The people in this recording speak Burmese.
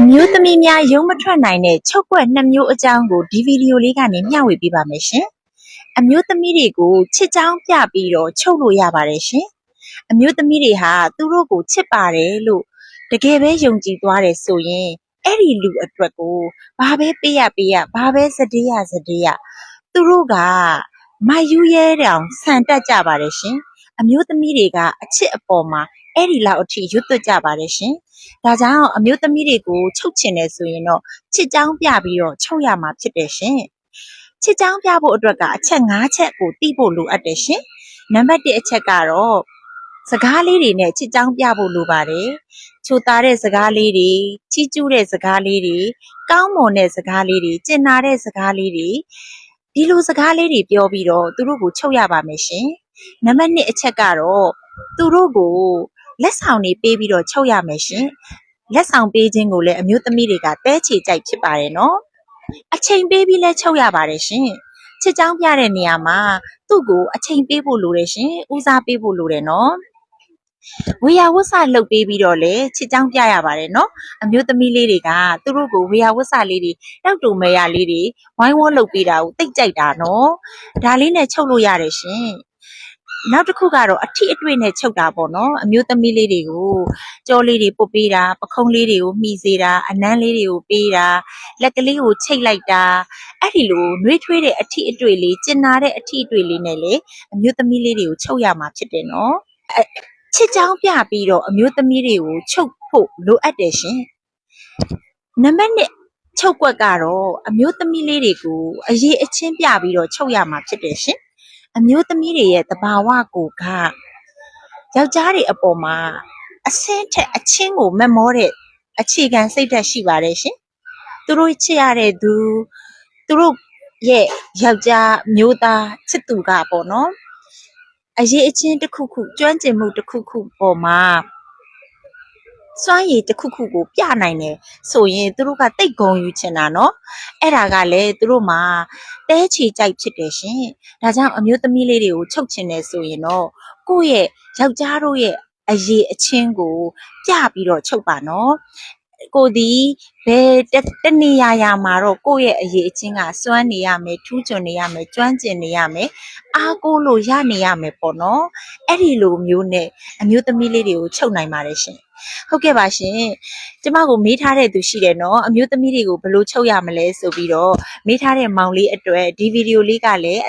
အမျိုးသမီးများရုံးမထွက်နိုင်တဲ့ချုပ်ကွက်နှစ်မျိုးအကြောင်းကိုဒီဗီဒီယိုလေးကနေမျှဝေပေးပါမယ်ရှင်။အမျိုးသမီးတွေကိုချစ်ကြောင်းပြပြီးတော့ချုပ်လို့ရပါတယ်ရှင်။အမျိုးသမီးတွေဟာသူတို့ကိုချစ်ပါတယ်လို့တကယ်ပဲယုံကြည်သွားတယ်ဆိုရင်အဲ့ဒီလူအတွက်ကိုဘာပဲပေးရပေးရဘာပဲစတေးရစတေးရသူတို့ကမယူရဲတောင်ဆန်တက်ကြပါတယ်ရှင်။ အမျိုးသမီးတွေကအချစ်အပေါ်မှာအဲ့ဒီလောက်အထိရွတ်သွက်ကြပါတယ်ရှင်။ဒါကြောင့်အမျိုးသမီးတွေကိုချုပ်ချင်တယ်ဆိုရင်တော့ချစ်ကြောင်းပြပြီးတော့ချုပ်ရမှာဖြစ်တယ်ရှင်။ချစ်ကြောင်းပြဖို့အတွက်ကအချက်၅ချက်ကိုသိဖို့လိုအပ်တယ်ရှင်။နံပါတ်၁အချက်ကတော့စကားလေးတွေနဲ့ချစ်ကြောင်းပြဖို့လိုပါတယ်။ချိုသားတဲ့စကားလေးတွေ၊ချီးကျူးတဲ့စကားလေးတွေ၊ကောင်းမွန်တဲ့စကားလေးတွေ၊ကျင်နာတဲ့စကားလေးတွေဒီလိုစကားလေးတွေပြောပြီးတော့သူတို့ကိုချုပ်ရပါမယ်ရှင်။ နံပါတ်၂အချက်ကတော့သူတို့ကိုလက်ဆောင်တွေပေးပြီးတော့ချုပ်ရမယ်ရှင်။လက်ဆောင်ပေးခြင်းကိုလည်းအမျိုးသမီးတွေကတဲချေကြိုက်ဖြစ်ပါတယ်နော်အချိန်ပေးပြီးလဲချုပ်ရပါတယ်ရှင်ချစ်ချောင်းပြတဲ့နေရာမှာသူ့ကိုအချိန်ပေးဖို့လိုတယ်ရှင်ဦးစားပေးဖို့လိုတယ်နော်ဝေယဝတ်ဆလှုပ်ပေးပြီးတော့လေချစ်ချောင်းပြရပါတယ်နော်အမျိုးသမီးလေးတွေကသူတို့ကိုဝေယဝတ်ဆလေးတွေတောက်တူမဲရလေးတွေဝိုင်းဝန်းလှုပ်ပေးတာကိုတိတ်ကြိုက်တာနော်ဒါလေးနဲ့ချုပ်လို့ရတယ်ရှင် နောက်တစ်ခုကတော့အထီအတွေ့နဲ့ချုပ်တာပေါ့နော်အမျိုးသမီးလေးတွေကိုကြောလေးတွေပုတ်ပေးတာပခုံးလေးတွေကိုမှီစေတာအနမ်းလေးတွေကိုပေးတာလက်ကလေးကိုချိတ်လိုက်တာအဲ့ဒီလိုနှွေးထွေးတဲ့အထီအတွေ့လေးကျင်နာတဲ့အထီအတွေ့လေးနဲ့လေအမျိုးသမီးလေးတွေကိုချုပ်ရမှာဖြစ်တယ်နော်အချစ်ချောင်းပြပြီးတော့အမျိုးသမီးတွေကိုချုပ်ဖို့လိုအပ်တယ်ရှင်နံပါတ်1ချုပ်ကွက်ကတော့အမျိုးသမီးလေးတွေကိုအရေးအချင်းပြပြီးတော့ချုပ်ရမှာဖြစ်တယ်ရှင် အမျိုးသမီးတွေရဲ့တဘာဝကိုကယောက်ျားတွေအပေါ်မှာအဆင်းထက်အချင်းကိုမက်မောတဲ့အခြေခံစိတ်ဓာတ်ရှိပါတယ်ရှင်။သူတို့ချစ်ရတဲ့သူသူတို့ရဲ့ယောက်ျားမျိုးသားချစ်သူကပေါ့နော်။အရေးအချင်းတစ်ခုခုကျွမ်းကျင်မှုတစ်ခုခုပေါ်မှာ စွမ်းရည်တစ်ခုခုကိုပြနိုင်တယ်ဆိုရင်သူတို့ကတိတ်ဂုံယူချင်တာနော်။အဲ့ဒါကလည်းသူတို့မှာတဲချီကြိုက်ဖြစ်တယ်ရှင်။ဒါကြောင့်အမျိုးသမီးလေးတွေကိုချုပ်ချင်တယ်ဆိုရင်တော့ကိုယ့်ရဲ့ယောက်ျားတို့ရဲ့အရေးအချင်းကိုပြပြီးတော့ချုပ်ပါနော်ကိုဒီဘယ်တစ်တစ်နေရာရာမှာတော့ကိုယ့်ရဲ့အရေးအချင်းကစွမ်းနေရမယ်ထူးချွန်နေရမယ်ကျွမ်းကျင်နေရမယ်အားကိုးလို့ရနေရမယ်ပေါ့နော်အဲ့ဒီလိုမျိုးနဲ့အမျိုးသမီးလေးတွေကိုချုပ်နိုင်ပါတယ်ရှင် ဟုတ်ကဲ့ပါရှင်ကျမကိုမေးထားတဲ့သူရှိတယ်နော်အမျိုးသမီးတွေကိုဘယ်လိုချုပ်ရမလဲဆိုပြီးတော့မေးထားတဲ့မောင်လေးအတွက်ဒီဗီဒီယိုလေးကလည်း